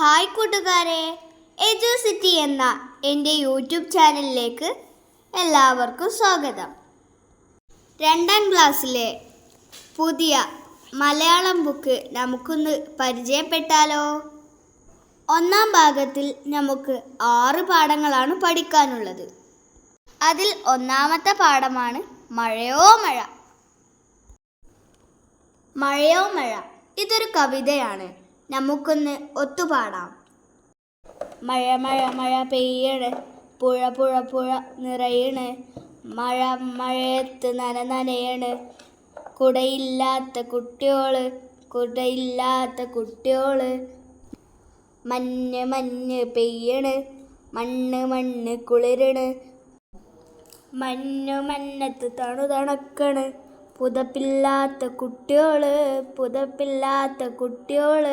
Hi കൂട്ടുകാരെ എജുസിറ്റി എന്ന എന്റെ യൂട്യൂബ് ചാനലിലേക്ക് എല്ലാവർക്കും സ്വാഗതം. രണ്ടാം ക്ലാസ്സിലെ പുതിയ മലയാളം ബുക്ക് നമുക്കൊന്ന് പരിചയപ്പെട്ടാലോ? ഒന്നാം ഭാഗത്തിൽ നമുക്ക് ആറ് പാഠങ്ങളാണ് പഠിക്കാനുള്ളത്. അതിൽ ഒന്നാമത്തെ പാഠമാണ് മഴയോ മഴ? മഴയോ മഴ? ഇതൊരു കവിതയാണ്. നമുക്കൊന്ന് ഒത്തുപാടാം. മഴ മഴ മഴ പെയ്യണ്. പുഴ പുഴ പുഴ നിറയണ്. മഴ മഴയത്ത് നന നനയണ്. കുടയില്ലാത്ത കുട്ടിയോൾ കുടയില്ലാത്ത കുട്ടിയോൾ മഞ്ഞ് മഞ്ഞ് പെയ്യണ്. മണ്ണ് മണ്ണ് കുളിരണ്. മഞ്ഞു മഞ്ഞത്ത് തണു തണക്കണ് പുതപ്പില്ലാത്ത കുട്ടിയോൾ പുതപ്പില്ലാത്ത കുട്ടിയോൾ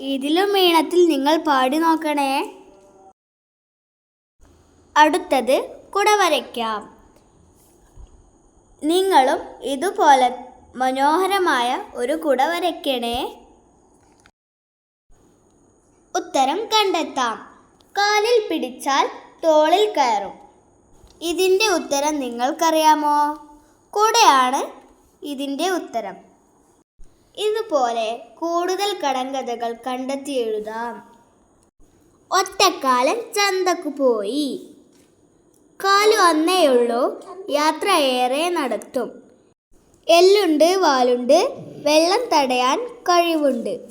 ഇതിലും ഈണത്തിൽ നിങ്ങൾ പാടി നോക്കണേ. അടുത്തത് കുട വരയ്ക്കാം നിങ്ങളും ഇതുപോലെ മനോഹരമായ ഒരു കുട വരയ്ക്കണേ ഉത്തരം കണ്ടെത്താം. കാലിൽ പിടിച്ചാൽ തോളിൽ കയറും. ഇതിന്റെ ഉത്തരം നിങ്ങൾക്കറിയാമോ? കുടയാണ് ഇതിന്റെ ഉത്തരം. ഇതുപോലെ കൂടുതൽ കടങ്കഥകൾ കണ്ടെത്തി എഴുതാം. ഒറ്റക്കാലൻ ചന്തക്ക് പോയി. കാലു അന്നേയുള്ളൂ യാത്ര ഏറെ നടത്തും. എല്ലുണ്ട് വാലുണ്ട് വെള്ളം തടയാൻ കഴിവുണ്ട്.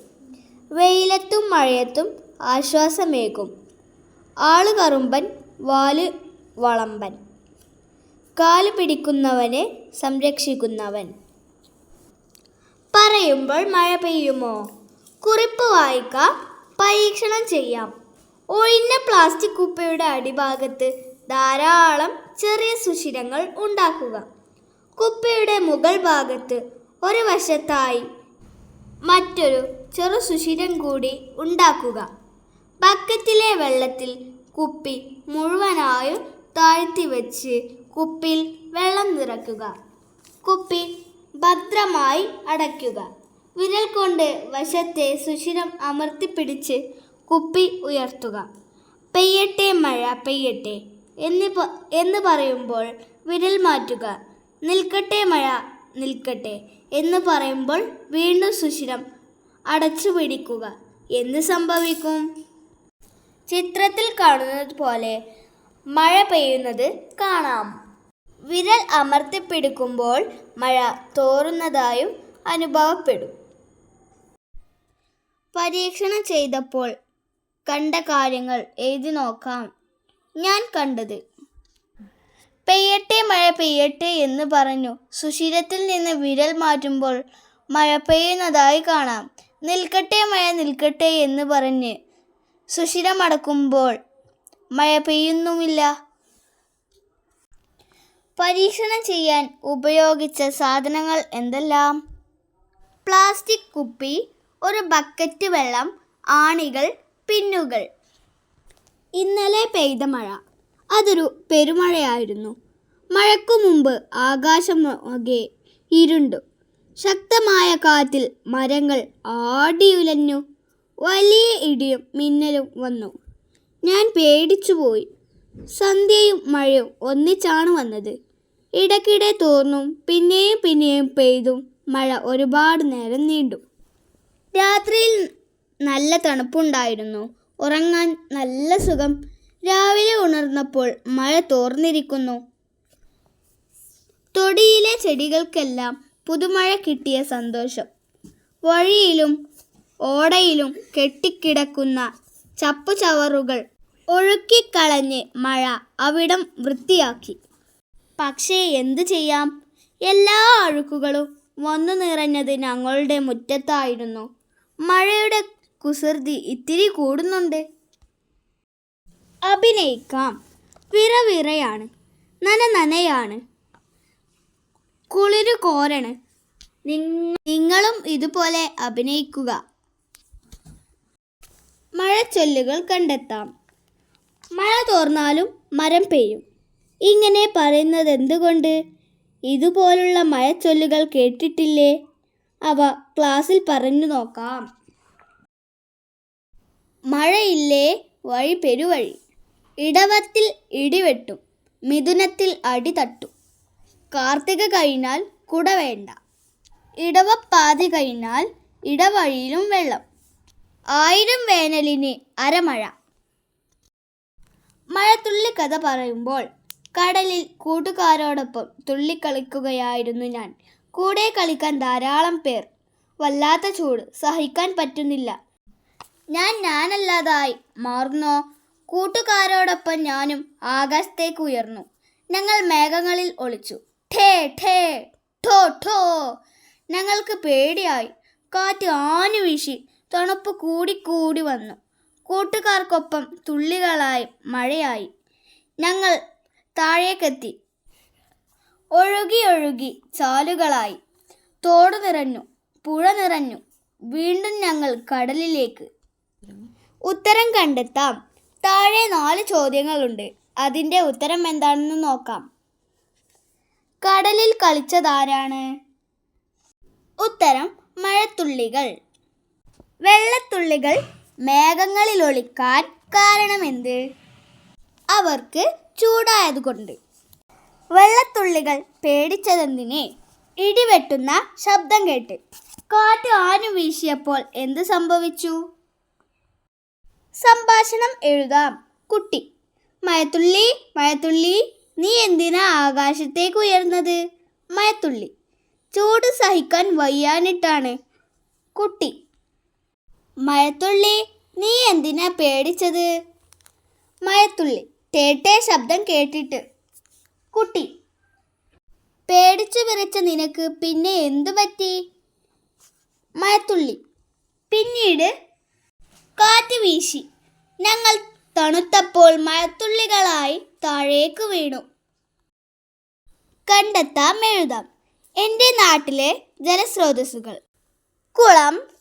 വെയിലത്തും മഴയത്തും ആശ്വാസമേകും. ആൾ കറുമ്പൻ വാൽ വളമ്പൻ. കാൽ പിടിക്കുന്നവനെ സംരക്ഷിക്കുന്നവൻ. പറയുമ്പോൾ മഴ പെയ്യുമോ? കുറിപ്പ് വായിക്കാം പരീക്ഷണം ചെയ്യാം. ഒഴിഞ്ഞ പ്ലാസ്റ്റിക് കുപ്പയുടെ അടിഭാഗത്ത് ധാരാളം ചെറിയ സുഷിരങ്ങൾ ഉണ്ടാക്കുക. കുപ്പയുടെ മുകൾ ഭാഗത്ത് ഒരു വശത്തായി മറ്റൊരു ചെറു സുഷിരം കൂടി ഉണ്ടാക്കുക. ബക്കറ്റിലെ വെള്ളത്തിൽ കുപ്പി മുഴുവനായും താഴ്ത്തി വെച്ച് കുപ്പിൽ വെള്ളം നിറയ്ക്കുക കുപ്പി ഭദ്രമായി അടയ്ക്കുക. വിരൽ കൊണ്ട് വശത്തെ സുഷിരം അമർത്തിപ്പിടിച്ച് കുപ്പി ഉയർത്തുക. പെയ്യട്ടെ മഴ പെയ്യട്ടെ എന്ന് എന്ന് പറയുമ്പോൾ വിരൽ മാറ്റുക. നിൽക്കട്ടെ മഴ നിൽക്കട്ടെ എന്ന് പറയുമ്പോൾ വീണ്ടും സുഷിരം അടച്ചു പിടിക്കുക. എന്ത് സംഭവിക്കും? ചിത്രത്തിൽ കാണുന്നത് പോലെ മഴ പെയ്യുന്നത് കാണാം. വിരൽ അമർത്തിപ്പിടിക്കുമ്പോൾ മഴ തോറുന്നതായും അനുഭവപ്പെടും. പരീക്ഷണം ചെയ്തപ്പോൾ കണ്ട കാര്യങ്ങൾ എഴുതി നോക്കാം. ഞാൻ കണ്ടത് പെയ്യട്ടെ മഴ പെയ്യട്ടെ എന്ന് പറഞ്ഞു. സുഷിരത്തിൽ നിന്ന് വിരൽ മാറ്റുമ്പോൾ മഴ പെയ്യുന്നതായി കാണാം. നിൽക്കട്ടെ മഴ നിൽക്കട്ടെ എന്ന് പറഞ്ഞ് സുഷിരമടക്കുമ്പോൾ മഴ പെയ്യുന്നുമില്ല. പരീക്ഷണം ചെയ്യാൻ ഉപയോഗിച്ച സാധനങ്ങൾ എന്തെല്ലാം? പ്ലാസ്റ്റിക് കുപ്പി ഒരു ബക്കറ്റ് വെള്ളം ആണികൾ പിന്നുകൾ. ഇന്നലെ പെയ്ത മഴ. അതൊരു പെരുമഴയായിരുന്നു. മഴയ്ക്കു മുമ്പ് ആകാശം ആകെ ഇരുണ്ടു. ശക്തമായ കാറ്റിൽ മരങ്ങൾ ആടിയുലഞ്ഞു. വലിയ ഇടിയും മിന്നലും വന്നു. ഞാൻ പേടിച്ചുപോയി സന്ധ്യയും മഴയും ഒന്നിച്ചാണ് വന്നത്. ഇടയ്ക്കിടെ തോർന്നും പിന്നെയും പിന്നെയും പെയ്തും മഴ ഒരുപാട് നേരം നീണ്ടു. രാത്രിയിൽ നല്ല തണുപ്പുണ്ടായിരുന്നു. ഉറങ്ങാൻ നല്ല സുഖം. രാവിലെ ഉണർന്നപ്പോൾ മഴ തോർന്നിരിക്കുന്നു. തൊടിയിലെ ചെടികൾക്കെല്ലാം പുതുമഴ കിട്ടിയ സന്തോഷം. വഴിയിലും ഓടയിലും കെട്ടിക്കിടക്കുന്ന ചപ്പുചവറുകൾ ഒഴുക്കിക്കളഞ്ഞ് മഴ അവിടം വൃത്തിയാക്കി. പക്ഷേ എന്തു ചെയ്യാം? എല്ലാ അഴുക്കുകളും വന്നു നിറഞ്ഞത് ഞങ്ങളുടെ മുറ്റത്തായിരുന്നു. മഴയുടെ കുസൃതി ഇത്തിരി കൂടുന്നുണ്ട്. അഭിനയിക്കാം. വിറവിറയാണ് നന നനയാണ്. കുളിരു കോരണ് നിങ്ങളും ഇതുപോലെ അഭിനയിക്കുക. മഴച്ചൊല്ലുകൾ കണ്ടെത്താം. മഴ തോർന്നാലും മരം പെയ്യും. ഇങ്ങനെ പറയുന്നത് എന്തുകൊണ്ട് ഇതുപോലുള്ള മഴച്ചൊല്ലുകൾ കേട്ടിട്ടില്ലേ? അവ ക്ലാസ്സിൽ പറഞ്ഞു നോക്കാം. മഴയില്ലേ വഴി പെരുവഴി. ഇടവത്തിൽ ഇടിവെട്ടും മിഥുനത്തിൽ അടി തട്ടും. കാർത്തിക കഴിഞ്ഞാൽ കുട വേണ്ട. ഇടവപ്പാതി കഴിഞ്ഞാൽ ഇടവഴിയിലും വെള്ളം. ആയിരം വേനലിന് അരമഴ. മഴത്തുള്ളി കഥ പറയുമ്പോൾ കടലിൽ കൂട്ടുകാരോടൊപ്പം തുള്ളിക്കളിക്കുകയായിരുന്നു ഞാൻ. കൂടെ കളിക്കാൻ ധാരാളം പേർ. വല്ലാത്ത ചൂട്. സഹിക്കാൻ പറ്റുന്നില്ല. ഞാൻ ഞാനല്ലാതായി മാറുന്നോ? കൂട്ടുകാരോടൊപ്പം ഞാനും ആകാശത്തേക്ക് ഉയർന്നു. ഞങ്ങൾ മേഘങ്ങളിൽ ഒളിച്ചു. ഠേ ഠേ ഠോ ഠോ. ഞങ്ങൾക്ക് പേടിയായി. കാറ്റ് ആഞ്ഞു വീശി. തണുപ്പ് കൂടിക്കൂടി വന്നു. കൂട്ടുകാർക്കൊപ്പം തുള്ളികളായി മഴയായി. ഞങ്ങൾ താഴേക്കെത്തി. ഒഴുകി ഒഴുകി ചാലുകളായി. തോട് നിറഞ്ഞു പുഴ നിറഞ്ഞു. വീണ്ടും ഞങ്ങൾ കടലിലേക്ക്. ഉത്തരം കണ്ടെത്താം. താഴെ നാല് ചോദ്യങ്ങളുണ്ട്. അതിന്റെ ഉത്തരം എന്താണെന്ന് നോക്കാം. കടലിൽ കളിച്ചതാരാണ്? ഉത്തരം മഴത്തുള്ളികൾ. വെള്ളത്തുള്ളികൾ മേഘങ്ങളിൽ ഒളിക്കാൻ കാരണമെന്ത്? അവർക്ക് ചൂടായതുകൊണ്ട്. വെള്ളത്തുള്ളികൾ പേടിച്ചതെന്തിനെ? ഇടിവെട്ടുന്ന ശബ്ദം കേട്ട്. കാറ്റ് ആഞ്ഞു വീശിയപ്പോൾ എന്ത് സംഭവിച്ചു? സംഭാഷണം എഴുതാം. കുട്ടി മയത്തുള്ളി മയത്തുള്ളി നീ എന്തിനാ ആകാശത്തേക്ക് ഉയർന്നത്? മയത്തുള്ളി ചൂട് സഹിക്കാൻ വയ്യാനിട്ടാണ് കുട്ടി മഴത്തുള്ളി നീ എന്തിനാ പേടിച്ചത്? മഴത്തുള്ളി തേട്ടേ ശബ്ദം കേട്ടിട്ട്. കുട്ടി പേടിച്ചു വിറച്ച നിനക്ക് പിന്നെ എന്തു പറ്റി? മഴത്തുള്ളി പിന്നീട് കാറ്റ് വീശി. ഞങ്ങൾ തണുത്തപ്പോൾ മഴത്തുള്ളികളായി താഴേക്ക് വീണു. കണ്ടെത്താം എഴുതാം. എന്റെ നാട്ടിലെ ജലസ്രോതസ്സുകൾ. കുളം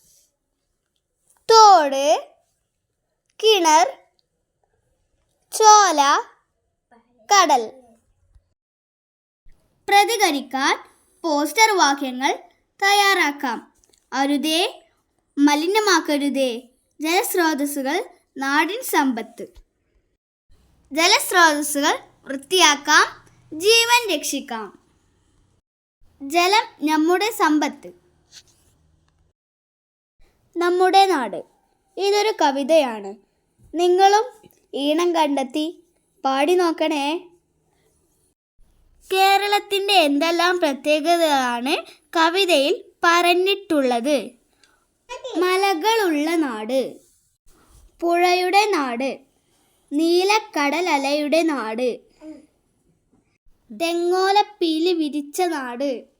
തോട് കിണർ ചോല കടൽ. പ്രതികരിക്കാൻ പോസ്റ്റർ വാക്യങ്ങൾ തയ്യാറാക്കാം. അരുതേ മലിനമാക്കരുതേ. ജലസ്രോതസ്സുകൾ നാടിൻ സമ്പത്ത്. ജലസ്രോതസ്സുകൾ വൃത്തിയാക്കാം ജീവൻ രക്ഷിക്കാം. ജലം നമ്മുടെ സമ്പത്ത്. നമ്മുടെ നാട്. ഇതൊരു കവിതയാണ്. നിങ്ങളും ഈണം കണ്ടെത്തി പാടി നോക്കണേ. കേരളത്തിന്റെ എന്തെല്ലാം പ്രത്യേകതകളാണ് കവിതയിൽ പറഞ്ഞിട്ടുള്ളത്? മലകളുള്ള നാട്. പുഴയുടെ നാട്. നീലക്കടലലയുടെ നാട്. തെങ്ങോലപ്പീലി വിരിച്ച നാട്.